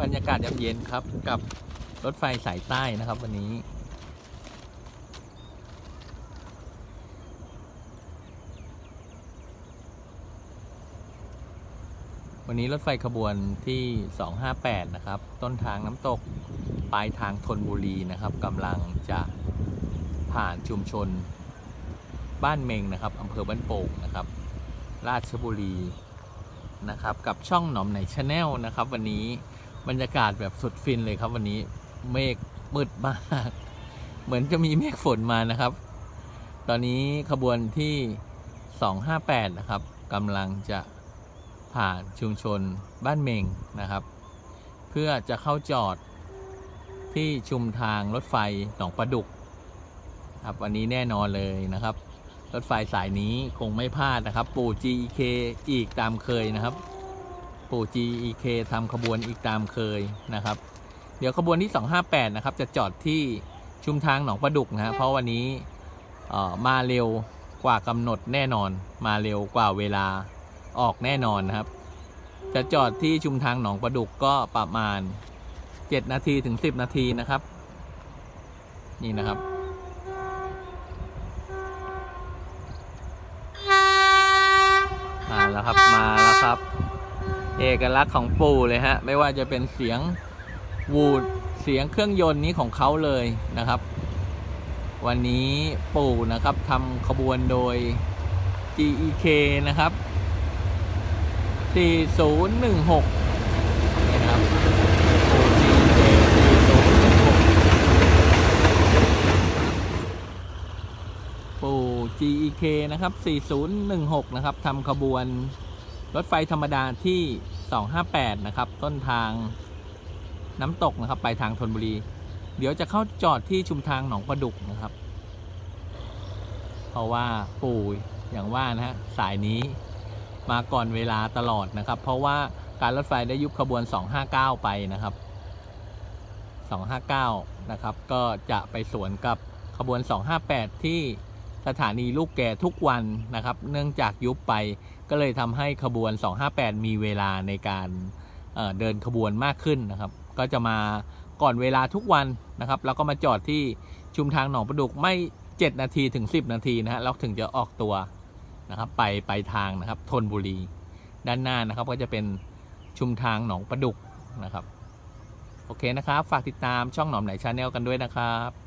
บรรยากาศยามเย็นครับกับรถไฟสายใต้นะครับ วันนี้ วันนี้รถไฟขบวนที่ 258 นะครับ ต้นทางน้ำตก ปลายทางธนบุรีนะครับกำลังจะผ่านชุมชนบ้านเมงนะครับอำเภอบ้านโป่งนะครับ ราชบุรีนะครับ กับช่องหนอมไหนชาแนลนะครับ วันนี้ บรรยากาศแบบสุดฟินเลยครับ วันนี้เมฆมืดมาก เหมือนจะมีเมฆฝนมานะครับ ตอนนี้ขบวนที่ 258 นะครับกำลังจะผ่านชุมชนบ้านเมงนะครับ เพื่อจะเข้าจอดที่ชุมทางรถไฟหนองประดุก ครับวันนี้แน่นอนเลยนะครับ รถไฟสายนี้คงไม่พลาดนะครับ ปู่ GEK อีกตามเคยนะครับ ปู่ GEK ทำขบวนอีกตามเคยนะครับ เดี๋ยวขบวนที่ 258 นะครับ จะจอดที่ชุมทางหนองประดุกนะฮะเพราะวันนี้มาเร็วกว่ากำหนดแน่นอน มาเร็วกว่าเวลาออกแน่นอนนะครับ จะจอดที่ชุมทางหนองประดุกก็ประมาณ 7 นาทีถึง 10 นาทีนะครับ นี่นะครับมาแล้วครับ มาแล้วครับ เอกลักษณ์ของปู่เลยฮะ ไม่ว่าจะเป็นเสียงวูดเสียงเครื่องยนต์นี้ของเขาเลยนะครับ วันนี้ปู่นะครับทำขบวนโดย GEK นะครับ 4016นะครับปู่ GEK 4016ปู่ GEK นะครับ 4016 นะครับ ทำขบวน รถไฟธรรมดาที่ 258 นะครับ ต้นทางน้ำตกนะครับ ไปทางธนบุรี เดี๋ยวจะเข้าจอดที่ชุมทางหนองประดุกนะครับ เพราะว่าปู่อย่างว่านะฮะสายนี้มาก่อนเวลาตลอดนะครับ เพราะว่าการรถไฟได้ยุบขบวน 259 ไปนะครับ 259 นะครับ ก็จะไปสวนกับขบวน 258 ที่ สถานีลูกแก่ทุกวันนะครับ เนื่องจากยุบไปก็เลยทำให้ขบวน 258 มีเวลาในการเเดินขบวนมากขึ้นนะครับ ก็จะมาก่อนเวลาทุกวันนะครับ แล้วก็มาจอดที่ชุมทางหนองประดุกไม่ 7 นาทีถึง 10 นาทีนะฮะแล้วถึงจะออกตัวนะครับ ไปไปทางนะครับธนบุรี ด้านหน้านะครับก็จะเป็นชุมทางหนองประดุกนะครับ โอเคนะครับ ฝากติดตามช่องหนอมไหนชาแนลกันด้วยนะครับ